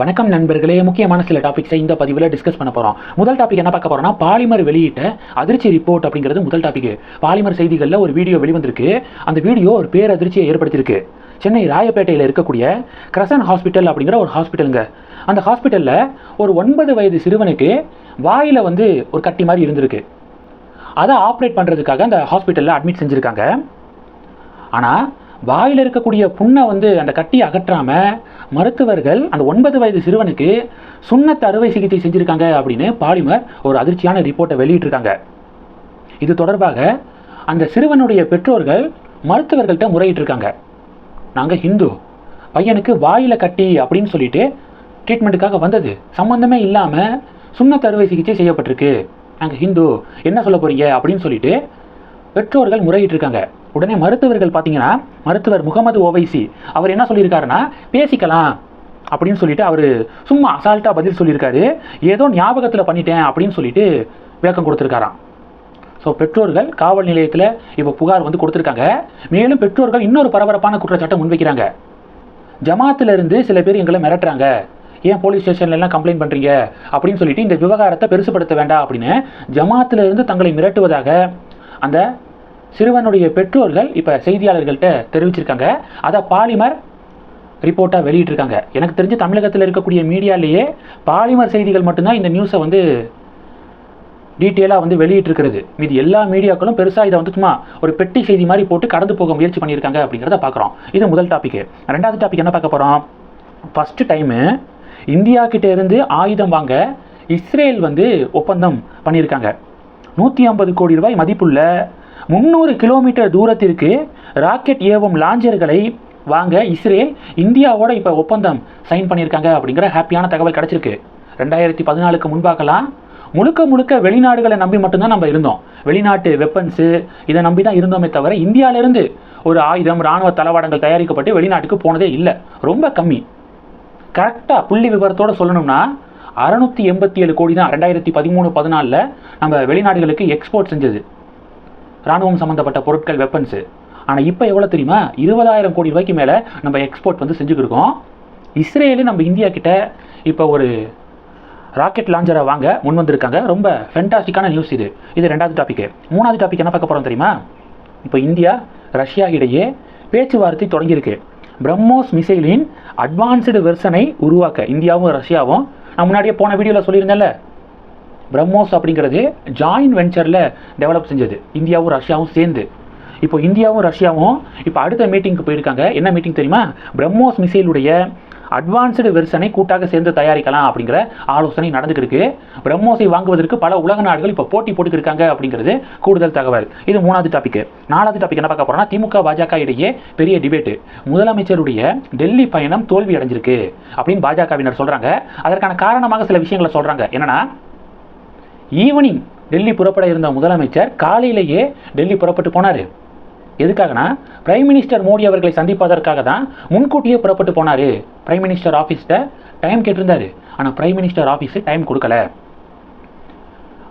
வணக்கம் நண்பர்களே. முக்கியமான சில டாபிக்ஸை இந்த பதிவில் டிஸ்கஸ் பண்ண போகிறோம் முதல் டாபிக் என்ன பார்க்க போகிறோம்னா பாலிமர் வெளியிட்ட அதிர்ச்சி ரிப்போர்ட் அப்படிங்கிறது முதல் டாபிக் பாலிமர் செய்திகளில் ஒரு வீடியோ வெளிவந்திருக்கு. அந்த வீடியோ ஒரு பேரதிர்ச்சியை ஏற்படுத்தியிருக்கு. சென்னை ராயப்பேட்டையில் இருக்கக்கூடிய கிரசன் ஹாஸ்பிட்டல் அப்படிங்கிற ஒரு ஹாஸ்பிட்டலுங்க அந்த ஹாஸ்பிட்டலில் ஒரு ஒன்பது வயது சிறுவனுக்கு வாயில் வந்து ஒரு கட்டி மாதிரி இருந்திருக்கு. அதை ஆப்ரேட் பண்ணுறதுக்காக அந்த ஹாஸ்பிட்டலில் அட்மிட் செஞ்சுருக்காங்க. ஆனால் வாயில் இருக்கக்கூடிய புண்ணை வந்து அந்த கட்டியை அகற்றாமல் மருத்துவர்கள் அந்த ஒன்பது வயது சிறுவனுக்கு சுண்ணத்து அறுவை சிகிச்சை செஞ்சுருக்காங்க அப்படின்னு பாலிமர் ஒரு அதிர்ச்சியான ரிப்போர்ட்டை வெளியிட்டிருக்காங்க. இது தொடர்பாக அந்த சிறுவனுடைய பெற்றோர்கள் மருத்துவர்கள்ட்ட முறையிட்டிருக்காங்க. நாங்கள் ஹிந்து பையனுக்கு வாயில் கட்டி அப்படின்னு சொல்லிட்டு ட்ரீட்மெண்ட்டுக்காக வந்தது. சம்மந்தமே இல்லாமல் சுண்ணத்து அறுவை சிகிச்சை செய்யப்பட்டிருக்கு. நாங்கள் ஹிந்து என்ன சொல்ல போகிறீங்க அப்படின்னு சொல்லிட்டு பெற்றோர்கள் முறையிட்டிருக்காங்க. உடனே மருத்துவர்கள் பார்த்தீங்கன்னா மருத்துவர் முகமது ஓவைசி அவர் என்ன சொல்லியிருக்காருன்னா பேசிக்கலாம் அப்படின்னு சொல்லிட்டு அவர் சும்மா அசால்ட்டாக பதில் சொல்லியிருக்காரு. ஏதோ ஞாபகத்தில் பண்ணிட்டேன் அப்படின்னு சொல்லிட்டு விளக்கம் கொடுத்துருக்காராம். ஸோ பெற்றோர்கள் காவல் நிலையத்தில் இப்போ புகார் வந்து கொடுத்துருக்காங்க. மேலும் பெற்றோர்கள் இன்னொரு பரபரப்பான குற்றச்சாட்டை முன்வைக்கிறாங்க. ஜமாத்திலிருந்து சில பேர் எங்களை மிரட்டுறாங்க. ஏன் போலீஸ் ஸ்டேஷன்லலாம் கம்ப்ளைண்ட் பண்ணுறீங்க அப்படின்னு சொல்லிட்டு இந்த விவகாரத்தை பெருசுப்படுத்த வேண்டாம் அப்படின்னு ஜமாத்திலிருந்து தங்களை மிரட்டுவதாக அந்த சிறுவனுடைய பெற்றோர்கள் இப்போ செய்தியாளர்கள்ட்ட தெரிவிச்சிருக்காங்க. அதை பாலிமர் ரிப்போர்ட்டாக வெளியிட்டிருக்காங்க. எனக்கு தெரிஞ்சு தமிழகத்தில் இருக்கக்கூடிய மீடியாலேயே பாலிமர் செய்திகள் மட்டும்தான் இந்த நியூஸை வந்து டீட்டெயிலாக வந்து வெளியிட்டிருக்கிறது. மீதி எல்லா மீடியாக்களும் பெருசாக இதை வந்து சும்மா ஒரு பெட்டி செய்தி மாதிரி போட்டு கடந்து போக முயற்சி பண்ணியிருக்காங்க அப்படிங்கிறத பார்க்குறோம் இது முதல் டாப்பிக்கு ரெண்டாவது டாபிக் என்ன பார்க்க போகிறோம் ஃபஸ்ட்டு டைமு இந்தியா இருந்து ஆயுதம் வாங்க இஸ்ரேல் வந்து ஒப்பந்தம் பண்ணியிருக்காங்க. நூற்றி ஐம்பது கோடி ரூபாய் மதிப்புள்ள முந்நூறு கிலோமீட்டர் தூரத்திற்கு ராக்கெட் ஏவும் லாஞ்சர்களை வாங்க இஸ்ரேல் இந்தியாவோட இப்போ ஒப்பந்தம் சைன் பண்ணியிருக்காங்க அப்படிங்கிற ஹாப்பியான தகவல் கிடச்சிருக்கு. ரெண்டாயிரத்தி பதினாலுக்கு முன்பாகலாம் முழுக்க முழுக்க வெளிநாடுகளை நம்பி மட்டும்தான் நம்ம இருந்தோம். வெளிநாட்டு வெப்பன்ஸு இதை நம்பி தான் இருந்தோமே தவிர இந்தியாவிலேருந்து ஒரு ஆயுதம் இராணுவ தளவாடங்கள் தயாரிக்கப்பட்டு வெளிநாட்டுக்கு போனதே இல்லை. ரொம்ப கம்மி. கரெக்டாக புள்ளி விவரத்தோடு சொல்லணும்னா அறநூற்றி எண்பத்தி ஏழு கோடி தான் ரெண்டாயிரத்தி பதிமூணு பதினாலில் நம்ம வெளிநாடுகளுக்கு எக்ஸ்போர்ட் செஞ்சது. ராணுவம் சம்மந்தப்பட்ட பொருட்கள் வெப்பன்ஸு ஆனால் இப்போ எவ்வளோ தெரியுமா? இருபதாயிரம் கோடி ரூபாய்க்கு மேலே நம்ம எக்ஸ்போர்ட் வந்து செஞ்சுக்கிருக்கோம் இஸ்ரேலு நம்ம இந்தியா கிட்ட இப்போ ஒரு ராக்கெட் லாஞ்சரை வாங்க முன் வந்திருக்காங்க. ரொம்ப ஃபென்டாஸ்டிக்கான நியூஸ் இது. இது ரெண்டாவது டாப்பிக்கு மூணாவது டாபிக் என்ன பார்க்க போகிறோம் தெரியுமா? இப்போ இந்தியா ரஷ்யா இடையே பேச்சுவார்த்தை தொடங்கியிருக்கு. பிரம்மோஸ் மிசைலின் அட்வான்ஸ்டு வெர்ஷனை உருவாக்க இந்தியாவும் ரஷ்யாவும். நான் முன்னாடியே போன வீடியோவில் சொல்லியிருந்தேன்ல பிரம்மோஸ் அப்படிங்கிறது ஜாயின் வெஞ்சரில் டெவலப் செஞ்சது. இந்தியாவும் ரஷ்யாவும் சேர்ந்து. இப்போ இந்தியாவும் ரஷ்யாவும் இப்போ அடுத்த மீட்டிங்க்கு போயிருக்காங்க. என்ன மீட்டிங் தெரியுமா? பிரம்மோஸ் மிசைலுடைய அட்வான்ஸ்டு வெர்ஷனை கூட்டாக சேர்ந்து தயாரிக்கலாம் அப்படிங்கிற ஆலோசனை நடந்துகிட்டு இருக்கு. பிரம்மோஸை வாங்குவதற்கு பல உலக நாடுகள் இப்போ போட்டி போட்டுக்கிருக்காங்க அப்படிங்கிறது கூடுதல் தகவல். இது மூணாவது டாபிக் நாலாவது டாபிக் என்ன பார்க்க போறோம்னா திமுக பாஜக இடையே பெரிய டிபேட் முதலமைச்சருடைய டெல்லி பயணம் தோல்வி அடைஞ்சிருக்கு அப்படின்னு பாஜகவினர் சொல்றாங்க. அதற்கான காரணமாக சில விஷயங்களை சொல்றாங்க. என்னன்னா ஈவினிங் டெல்லி புறப்பட இருந்த முதலமைச்சர் காலையிலேயே டெல்லி புறப்பட்டு போனார். எதுக்காகனா பிரைம் மினிஸ்டர் மோடி அவர்களை சந்திப்பதற்காக தான் முன்கூட்டியே புறப்பட்டு போனார். பிரைம் மினிஸ்டர் ஆஃபீஸ்கிட்ட டைம் கேட்டிருந்தார். ஆனால் பிரைம் மினிஸ்டர் ஆஃபீஸு டைம் கொடுக்கல.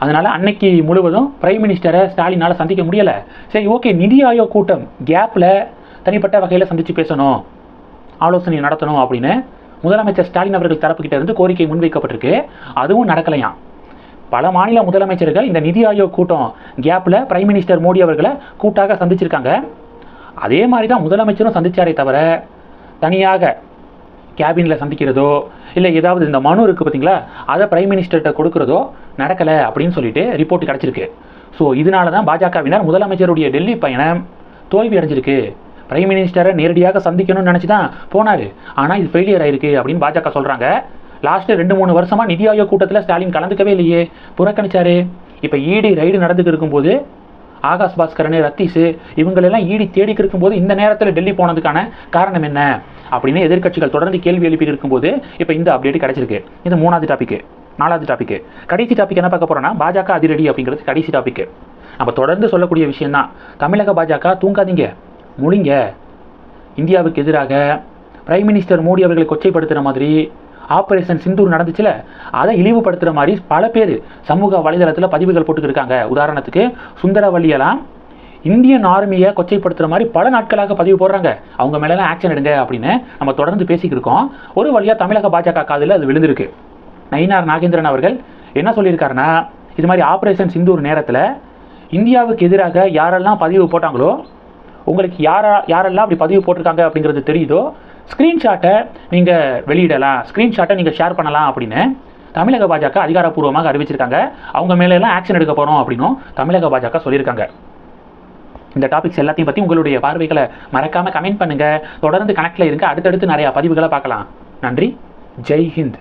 அதனால் அன்னைக்கு முழுவதும் பிரைம் மினிஸ்டரை ஸ்டாலினால் சந்திக்க முடியலை. சரி ஓகே நிதி ஆயோக் கூட்டம் கேப்பில் தனிப்பட்ட வகையில் சந்தித்து பேசணும் ஆலோசனை நடத்தணும் அப்படின்னு முதலமைச்சர் ஸ்டாலின் அவர்கள் தரப்புக்கிட்ட இருந்து கோரிக்கை முன்வைக்கப்பட்டிருக்கு. அதுவும் நடக்கலையாம். பல மாநில முதலமைச்சர்கள் இந்த நிதி ஆயோக் கூட்டம் கேப்பில் பிரைம் மினிஸ்டர் மோடி அவர்களை கூட்டாக சந்திச்சிருக்காங்க. அதே மாதிரி தான் முதலமைச்சரும் சந்திச்சாரே தவிர தனியாக கேபினில் சந்திக்கிறதோ இல்லை ஏதாவது இந்த மனு இருக்குது பார்த்தீங்களா அதை பிரைம் மினிஸ்டர்கிட்ட கொடுக்குறதோ நடக்கலை அப்படின்னு சொல்லிட்டு ரிப்போர்ட் கிடச்சிருக்கு. ஸோ இதனால தான் பாஜகவினர் முதலமைச்சருடைய டெல்லி பயணம் தோல்வி அடைஞ்சிருக்கு. பிரைம் மினிஸ்டரை நேரடியாக சந்திக்கணும்னு நினச்சி தான் போனார். ஆனால் இது ஃபெயிலியர் ஆயிருக்கு அப்படின்னு பாஜக சொல்கிறாங்க லாஸ்ட்டு ரெண்டு மூணு வருஷமாக நிதி ஆயோக் கூட்டத்தில் ஸ்டாலின் கலந்துக்கவே இல்லையே. புறக்கணிச்சாரு. இப்போ ஈடி ரைடு நடந்துட்டு இருக்கும்போது ஆகாஷ் பாஸ்கரன் ரத்தீஷு இவங்களெல்லாம் ஈடி தேடிக்கு இருக்கும்போது இந்த நேரத்தில் டெல்லி போனதுக்கான காரணம் என்ன? அப்படின்னு எதிர்க்கட்சிகள் தொடர்ந்து கேள்வி எழுப்பி இருக்கும்போது இப்போ இந்த அப்டேட் கிடைச்சிருக்கு. இது மூணாவது டாபிக் நாலாவது டாபிக் கடைசி டாபிக் என்ன பார்க்க போகிறோன்னா பாஜக அதிரடி அப்படிங்கிறது கடைசி டாபிக் நம்ம தொடர்ந்து சொல்லக்கூடிய விஷயம் தான் தமிழக பாஜக தூங்காதீங்க முழிங்க. இந்தியாவுக்கு எதிராக பிரைம் மினிஸ்டர் மோடி அவர்களை கொச்சைப்படுத்துகிற மாதிரி ஆப்ரேஷன் சிந்தூர் நடந்துச்சுல அதை இழிவுபடுத்துகிற மாதிரி பல பேர் சமூக வலைதளத்தில் பதிவுகள் போட்டுக்கிருக்காங்க. உதாரணத்துக்கு சுந்தரவல்லியெல்லாம் இந்தியன் ஆர்மியை கொச்சைப்படுத்துகிற மாதிரி பல நாட்களாக பதிவு போடுறாங்க. அவங்க மேலெல்லாம் ஆக்ஷன் எடுங்க அப்படின்னு நம்ம தொடர்ந்து பேசிக்கிட்டு இருக்கோம். ஒரு வழியாக தமிழக பாஜக காதில் அது விழுந்திருக்கு. நயினார் நாகேந்திரன் அவர்கள் என்ன சொல்லியிருக்காருன்னா இது மாதிரி ஆப்ரேஷன் சிந்தூர் நேரத்தில் இந்தியாவுக்கு எதிராக யாரெல்லாம் பதிவு போட்டாங்களோ உங்களுக்கு யாரா யாரெல்லாம் அப்படி பதிவு போட்டிருக்காங்க அப்படிங்கிறது தெரியுதோ ஸ்க்ரீன்ஷாட்டை நீங்கள் வெளியிடலாம். ஸ்க்ரீன்ஷாட்டை நீங்கள் ஷேர் பண்ணலாம் அப்படின்னு தமிழக பாஜக அதிகாரப்பூர்வமாக அறிவிச்சிருக்காங்க. அவங்க மேலெல்லாம் ஆக்ஷன் எடுக்க போகிறோம் அப்படின்னும் தமிழக பாஜக சொல்லியிருக்காங்க. இந்த டாபிக்ஸ் எல்லாத்தையும் பற்றி உங்களுடைய பார்வைகளை மறக்காமல் கமெண்ட் பண்ணுங்கள் தொடர்ந்து கனெக்டில் இருங்க. அடுத்தடுத்து நிறையா பதிவுகளை பார்க்கலாம். நன்றி. ஜெய் ஹிந்த்.